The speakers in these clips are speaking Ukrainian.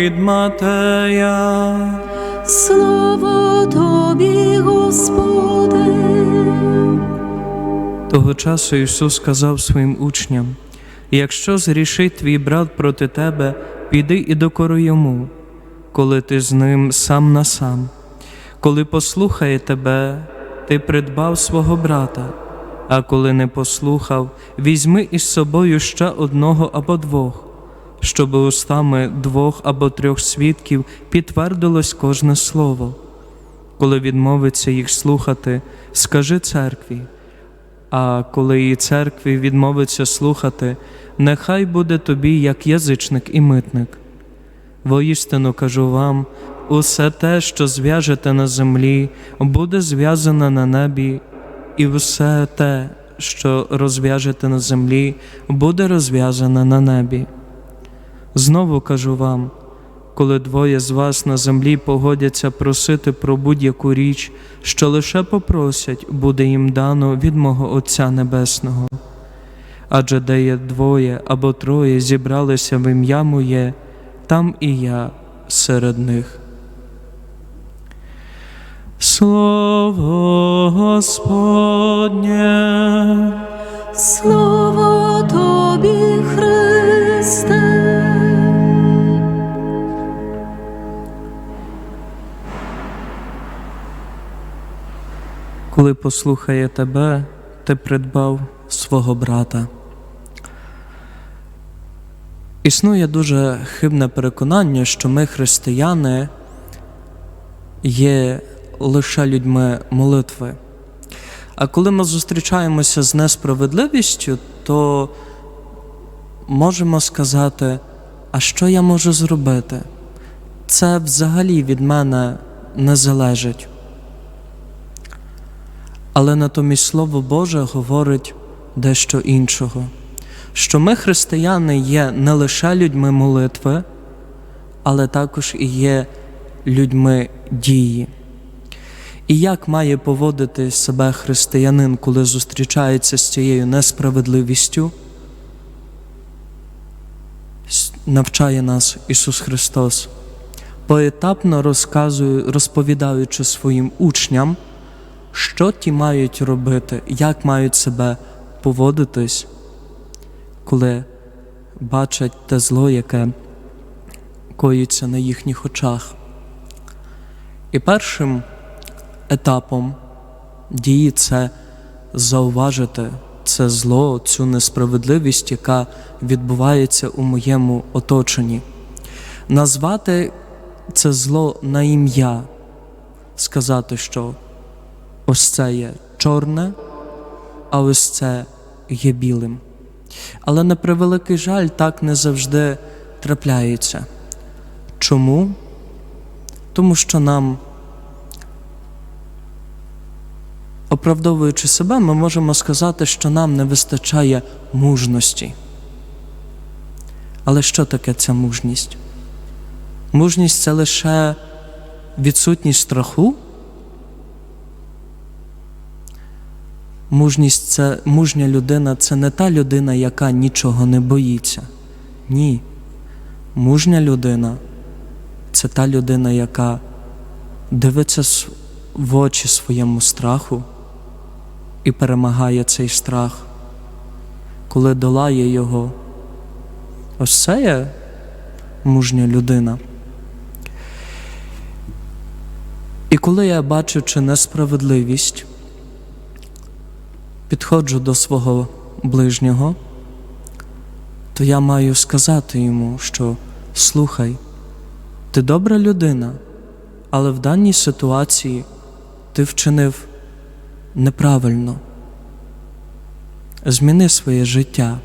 від Матея. Слава тобі, Господи. Того часу Ісус сказав своїм учням: якщо зрішить твій брат проти тебе, піди і докори йому, коли ти з ним сам на сам. Коли послухає тебе, ти придбав свого брата, а коли не послухав, візьми із собою ще одного або двох, щоб устами двох або трьох свідків підтвердилось кожне слово. Коли відмовиться їх слухати, скажи церкві. А коли і церкві відмовиться слухати, нехай буде тобі як язичник і митник. Воістину кажу вам, усе те, що зв'яжете на землі, буде зв'язане на небі, і все те, що розв'яжете на землі, буде розв'язане на небі. Знову кажу вам, коли двоє з вас на землі погодяться просити про будь-яку річ, що лише попросять, буде їм дано від мого Отця Небесного. Адже де є двоє або троє зібралися в ім'я моє, там і я серед них. Слово Господнє. Слава тобі, Христе. Коли послухає тебе, ти придбав свого брата. Існує дуже хибне переконання, що ми, християни, є лише людьми молитви. А коли ми зустрічаємося з несправедливістю, то можемо сказати, а що я можу зробити? Це взагалі від мене не залежить. Але натомість Слово Боже говорить дещо іншого, що ми, християни, є не лише людьми молитви, але також і є людьми дії. І як має поводити себе християнин, коли зустрічається з цією несправедливістю, навчає нас Ісус Христос, поетапно розказує, розповідаючи своїм учням, що ті мають робити, як мають себе поводитись, коли бачать те зло, яке коїться на їхніх очах. І першим етапом дії це зауважити це зло, цю несправедливість, яка відбувається у моєму оточенні, назвати це зло на ім'я, сказати, що ось це є чорне, а ось це є білим. Але на превеликий жаль, так не завжди трапляється. Чому? Тому що нам, оправдовуючи себе, ми можемо сказати, що нам не вистачає мужності. Але що таке ця мужність? Мужність це лише відсутність страху. Мужність це мужня людина це не та людина, яка нічого не боїться. Ні. Мужня людина це та людина, яка дивиться в очі своєму страху і перемагає цей страх, коли долає його. Ось це є мужня людина. І коли я бачучи несправедливість, підходжу до свого ближнього, то я маю сказати йому, що слухай, ти добра людина, але в даній ситуації ти вчинив неправильно. Зміни своє життя.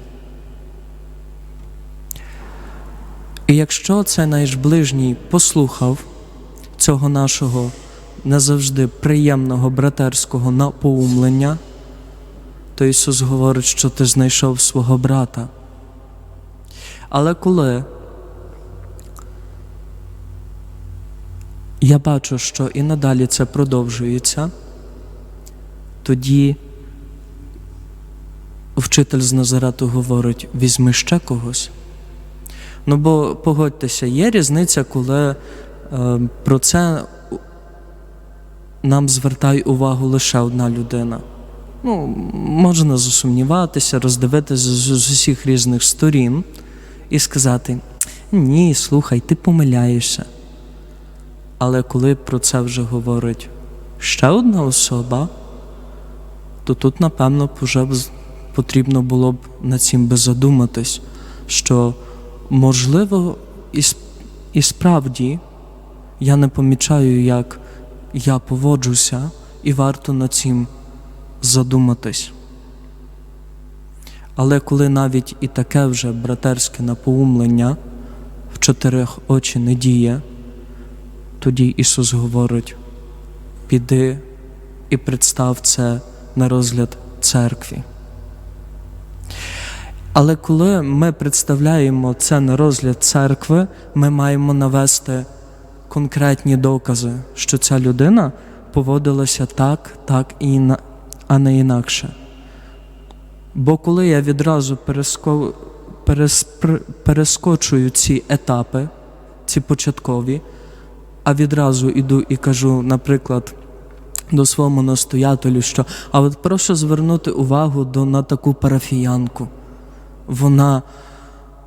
І якщо цей наш ближній послухав цього нашого не завжди приємного братерського напоумлення, то Ісус говорить, що ти знайшов свого брата. Але коли я бачу, що і надалі це продовжується, тоді вчитель з Назарету говорить: візьми ще когось. Ну бо погодьтеся, є різниця, коли е, про це нам звертає увагу лише одна людина. Ну, можна засумніватися, роздивитися з, усіх різних сторін і сказати: ні, слухай, ти помиляєшся. Але коли про це вже говорить ще одна особа, то тут, напевно, вже потрібно було б над цим би задуматись, що можливо і, і справді я не помічаю, як я поводжуся, і варто над цим задуматись. Але коли навіть і таке вже братерське напоумлення в чотирьох очі не діє, тоді Ісус говорить: піди і представ це на розгляд церкві. Але коли ми представляємо це на розгляд церкви, ми маємо навести конкретні докази, що ця людина поводилася так, так і а не інакше. Бо коли я відразу переско... переспр... перескочую ці етапи, ці початкові, а відразу іду і кажу, наприклад, до своєму настоятелю, що а от прошу звернути увагу до, на таку парафіянку. Вона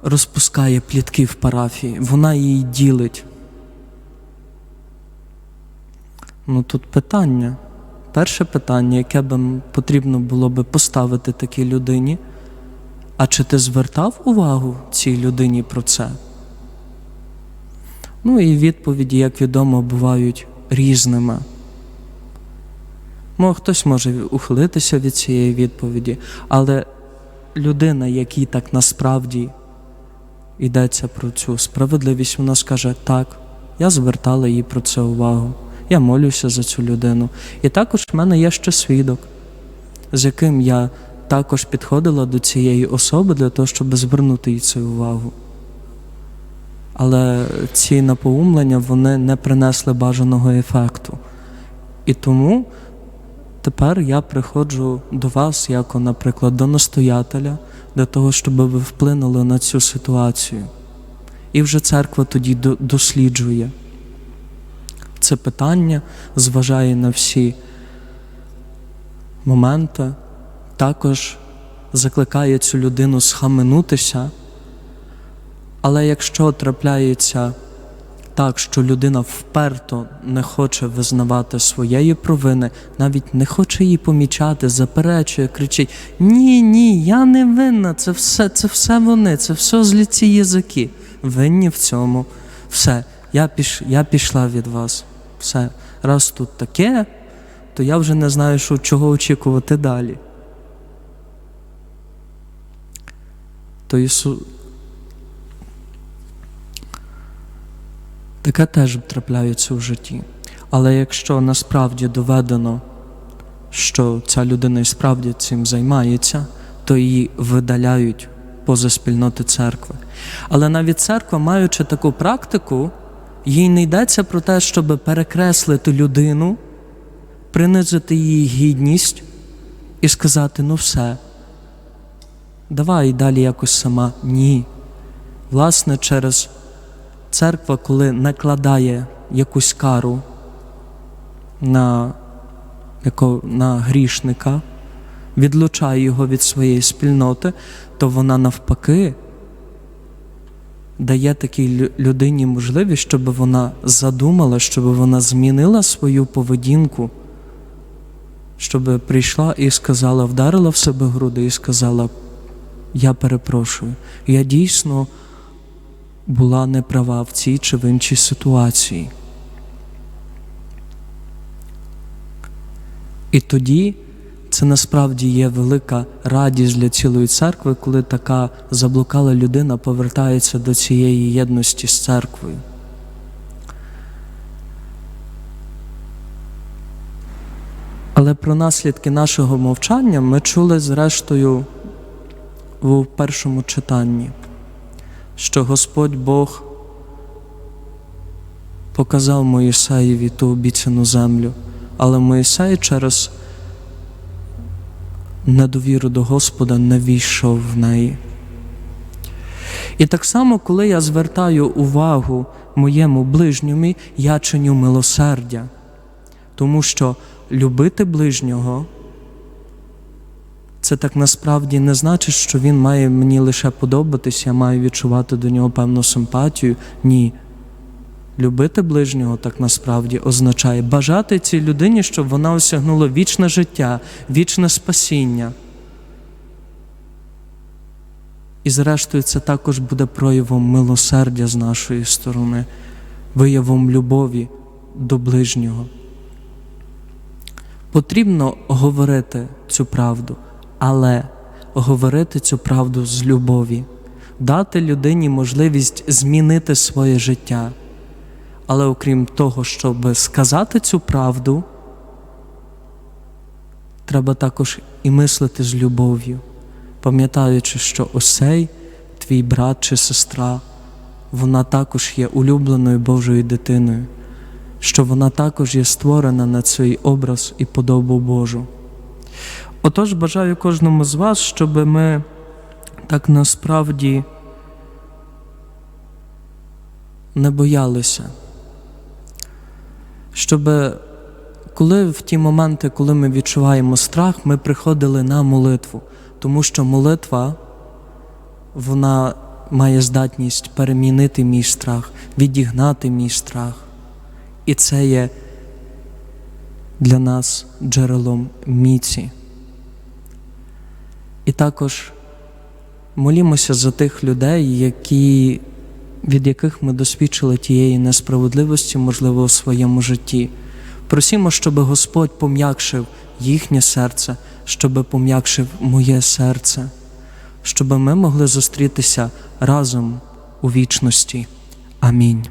розпускає плітки в парафії, вона її ділить. Ну тут питання. Перше питання, яке б потрібно було би поставити такій людині. А чи ти звертав увагу цій людині про це? Ну і відповіді, як відомо, бувають різними. Мо хтось може ухилитися від цієї відповіді, але людина, якій так насправді йдеться про цю справедливість, вона скаже: так, я звертала їй про це увагу, я молюся за цю людину. І також в мене є ще свідок, з яким я також підходила до цієї особи для того, щоб звернути їй цю увагу. Але ці напоумлення вони не принесли бажаного ефекту. І тому тепер я приходжу до вас, як, наприклад, до настоятеля, для того, щоб ви вплинули на цю ситуацію. І вже церква тоді досліджує це питання, зважає на всі моменти, також закликає цю людину схаменутися. Але якщо трапляється так, що людина вперто не хоче визнавати своєї провини, навіть не хоче її помічати, заперечує, кричить: Ні, ні, я не винна, це все, це все вони, це все злі ці язики. Винні в цьому. Все, я, піш, я пішла від вас. Все. Раз тут таке, то я вже не знаю, що, чого очікувати далі. То Ісу... Таке теж трапляється в житті. Але якщо насправді доведено, що ця людина і справді цим займається, то її видаляють поза спільноти церкви. Але навіть церква, маючи таку практику, їй не йдеться про те, щоб перекреслити людину, принизити її гідність і сказати: ну все, давай далі якось сама. Ні. Власне, через церква, коли накладає якусь кару на, на грішника, відлучає його від своєї спільноти, то вона навпаки дає такій людині можливість, щоб вона задумала, щоб вона змінила свою поведінку, щоб прийшла і сказала, вдарила в себе груди і сказала: Я перепрошую, я дійсно була неправа в цій чи в іншій ситуації. І тоді це насправді є велика радість для цілої церкви, коли така заблукала людина повертається до цієї єдності з церквою. Але про наслідки нашого мовчання ми чули зрештою у першому читанні що Господь Бог показав Моїсеєві ту обіцяну землю, але Моїсей через недовіру до Господа не війшов в неї. І так само, коли я звертаю увагу моєму ближньому, я чиню милосердя. Тому що любити ближнього це так насправді не значить, що він має мені лише подобатись, я маю відчувати до нього певну симпатію. Ні. Любити ближнього так насправді означає бажати цій людині, щоб вона осягнула вічне життя, вічне спасіння. І зрештою, це також буде проявом милосердя з нашої сторони, виявом любові до ближнього. Потрібно говорити цю правду, але говорити цю правду з любові, дати людині можливість змінити своє життя. Але окрім того, щоб сказати цю правду, треба також і мислити з любов'ю, пам'ятаючи, що ось цей твій брат чи сестра, вона також є улюбленою Божою дитиною, що вона також є створена на цей образ і подобу Божу. Отож, бажаю кожному з вас, щоб ми так насправді не боялися щоб коли в ті моменти, коли ми відчуваємо страх, ми приходили на молитву, тому що молитва вона має здатність перемінити мій страх, відігнати мій страх. І це є для нас джерелом міці. І також молімося за тих людей, які від яких ми досвідчили тієї несправедливості, можливо, у своєму житті. Просімо, щоб Господь пом'якшив їхнє серце, щоб пом'якшив моє серце, щоб ми могли зустрітися разом у вічності. Амінь.